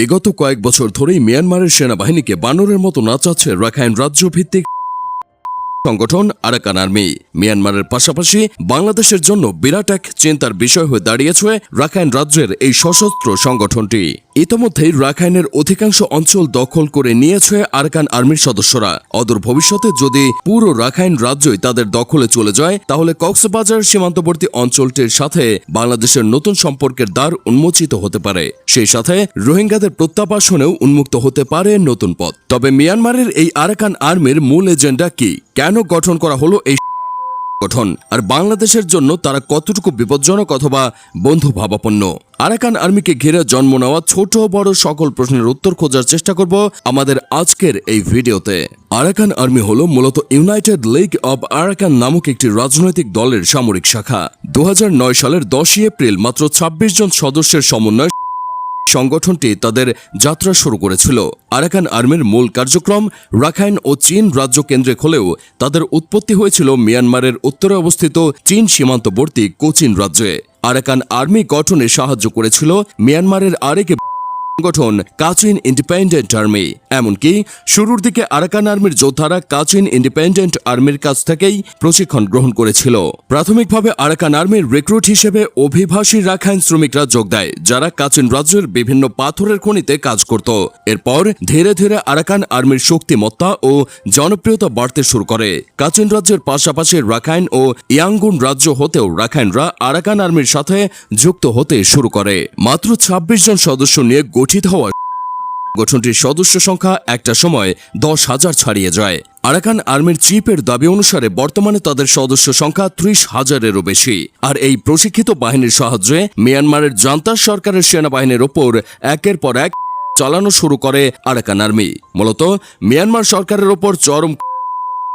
বিগত কয়েক বছর ধরেই মিয়ানমারের সেনাবাহিনীকে বানরের মতো নাচাচ্ছে রাখাইন রাজ্য ভিত্তিক সংগঠন আরাকান আর্মি। মিয়ানমারের পাশাপাশি বাংলাদেশের জন্য বিরাট এক চিন্তার বিষয় হয়ে দাঁড়িয়েছে রাখাইন রাজ্যের এই সশস্ত্র সংগঠনটি। ইতোমধ্যেই রাখাইনের অধিকাংশ অঞ্চল দখল করে নিয়েছে আরাকান আর্মির সদস্যরা। অদূর ভবিষ্যতে যদি পুরো রাখাইন রাজ্যই তাদের দখলে চলে যায়, তাহলে কক্সবাজার সীমান্তবর্তী অঞ্চলটির সাথে বাংলাদেশের নতুন সম্পর্কের দ্বার উন্মোচিত হতে পারে। সেই সাথে রোহিঙ্গাদের প্রত্যাবাসনেও উন্মুক্ত হতে পারে নতুন পথ। তবে মিয়ানমারের এই আরাকান আর্মির মূল এজেন্ডা কি? কেন গঠন করা হলো এই গঠন? আর বাংলাদেশের জন্য তারা কতটুকু বিপজ্জনক অথবা বন্ধু ভাবাপন্ন আরাকান আর্মিকে ঘিরে জন্ম নেওয়া ছোট বড় সকল প্রশ্নের উত্তর খোঁজার চেষ্টা করব আমাদের আজকের এই ভিডিওতে। আরাকান আর্মি হল মূলত ইউনাইটেড লিগ অব আরাকান নামক একটি রাজনৈতিক দলের সামরিক শাখা। দু হাজার নয় সালের দশই এপ্রিল মাত্র ২৬ জন সদস্যের সমন্বয়ে সংগঠনটি তাদের যাত্রা শুরু করেছিল। আরাকান আর্মির মূল কার্যক্রম রাখাইন ও চীন রাজ্য কেন্দ্রে হলেও তাদের উৎপত্তি হয়েছিল মিয়ানমারের উত্তরে অবস্থিত চীন সীমান্তবর্তী কোচিন রাজ্যে। আরাকান আর্মি গঠনে সাহায্য করেছিল মিয়ানমারের আরেক সংগঠন কাচিন ইন্ডিপেন্ডেন্ট আর্মি এমনকি শুরুর দিকে আরাকান আর্মির যোদ্ধারা কাচিন ইন্ডিপেন্ডেন্ট আর্মির কাছ থেকেই প্রশিক্ষণ গ্রহণ করেছিল। প্রাথমিকভাবে আরাকান আর্মির রিক্রুট হিসেবে অভিবাসী রাখাইন শ্রমিকরা যোগ দেয়, যারা কাচিন রাজ্যের বিভিন্ন পাথরের খনিতে কাজ করত। এরপর ধীরে ধীরে আরাকান আর্মির শক্তিমত্তা ও জনপ্রিয়তা বাড়তে শুরু করে। কাচিন রাজ্যের পাশাপাশি রাখাইন ও ইয়াঙ্গুন রাজ্য হতেও রাখাইনরা আরাকান আর্মির সাথে যুক্ত হতে শুরু করে। মাত্র ২৬ জন সদস্য নিয়ে গঠিত হওয়া গঠনটির সদস্য সংখ্যা একটা সময় দশ হাজার ছাড়িয়ে যায়। আরাকান আর্মির চিফের দাবি অনুসারে বর্তমানে তাদের সদস্য সংখ্যা ত্রিশ হাজারেরও বেশি। আর এই প্রশিক্ষিত বাহিনীর সাহায্যে মিয়ানমারের জান্তার সরকারের সেনাবাহিনীর ওপর একের পর এক চালানো শুরু করে আরাকান আর্মি। মূলত মিয়ানমার সরকারের ওপর চরম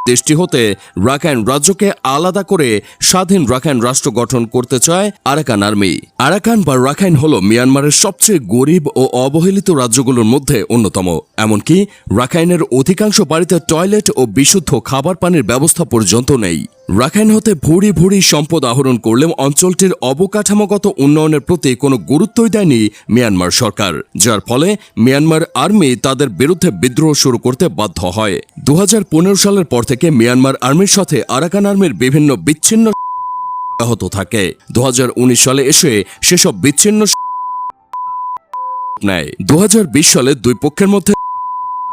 দেশটি হতে রাখাইন রাজ্যকে আলাদা করে স্বাধীন রাখাইন রাষ্ট্র গঠন করতে চায় আরাকান আর্মি। আরাকান বা রাখাইন হল মিয়ানমারের সবচেয়ে গরিব ও অবহেলিত রাজ্যগুলোর মধ্যে অন্যতম। এমনকি রাখাইনের অধিকাংশ বাড়িতে টয়লেট ও বিশুদ্ধ খাবার পানির ব্যবস্থা পর্যন্ত নেই। রাখাইন হতে ভুড়ি ভুড়ি সম্পদ আহরণ করলেও অঞ্চলটির অবকাঠামোগত উন্নয়নের প্রতি কোনো গুরুত্বই দেয়নি মিয়ানমার সরকার, যার ফলে মিয়ানমার আর্মি তাদের বিরুদ্ধে বিদ্রোহ শুরু করতে বাধ্য হয়। দু হাজার পনেরো সালের পর থেকে মিয়ানমার আর্মির সাথে আরাকান আর্মির বিভিন্ন বিচ্ছিন্ন ব্যাহত থাকে। দু হাজার উনিশ সালে এসে সেসব বিচ্ছিন্ন নেয়। দু হাজার বিশ সালে দুই পক্ষের মধ্যে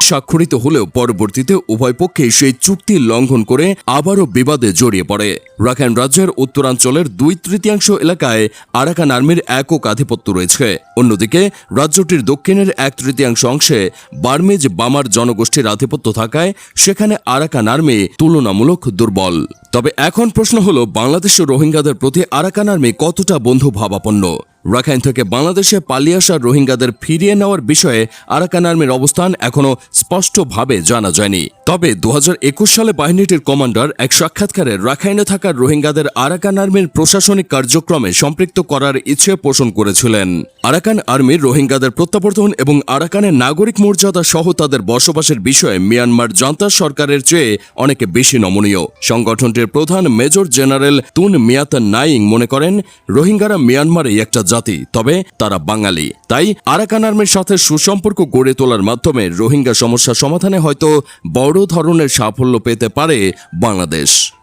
স্বাক্ষরিত হলেও পরবর্তীতে উভয় পক্ষেই সেই চুক্তি লঙ্ঘন করে আবারও বিবাদে জড়িয়ে পড়ে। রাখাইন রাজ্যের উত্তরাঞ্চলের দুই তৃতীয়াংশ এলাকায় আরাকান আর্মির একক আধিপত্য রয়েছে। অন্যদিকে, রাজ্যটির দক্ষিণের এক তৃতীয়াংশ অংশে বার্মিজ বামার জনগোষ্ঠীর আধিপত্য থাকায় সেখানে আরাকান আর্মি তুলনামূলক দুর্বল। তবে এখন প্রশ্ন হল বাংলাদেশ রোহিঙ্গাদের প্রতি আরাকান আর্মি কতটা বন্ধু ভাবাপন্ন রাখাইন থেকে বাংলাদেশে পালিয়ে আসা রোহিঙ্গাদের ফিরিয়ে নেওয়ার বিষয়ে আরাকান আর্মির অবস্থান এখনও স্পষ্টভাবে জানা যায়নি। তবে দু হাজার একুশ সালে বাহিনীটির কমান্ডার এক সাক্ষাৎকারে রাখাইনে থাকা রোহিঙ্গাদের আরাকান আর্মির প্রশাসনিক কার্যক্রমে সম্পৃক্ত করার ইচ্ছে পোষণ করেছিলেন। আরাকান আর্মির রোহিঙ্গাদের প্রত্যাবর্তন এবং আরাকানের নাগরিক মর্যাদা সহ তাদের বসবাসের বিষয়ে মিয়ানমার জান্তা সরকারের চেয়ে অনেক বেশি নমনীয়। সংগঠনটির প্রধান major general Tun Myat Naing মনে করেন, রোহিঙ্গারা মিয়ানমারে একটা জাতি তবে তারা বাঙালি। তাই আরাকান আর্মির সাথে সুসম্পর্ক গড়ে তোলার মাধ্যমে রোহিঙ্গা সমস্যা সমাধানে হয়তো বড় ধরনের সাফল্য পেতে পারে বাংলাদেশ।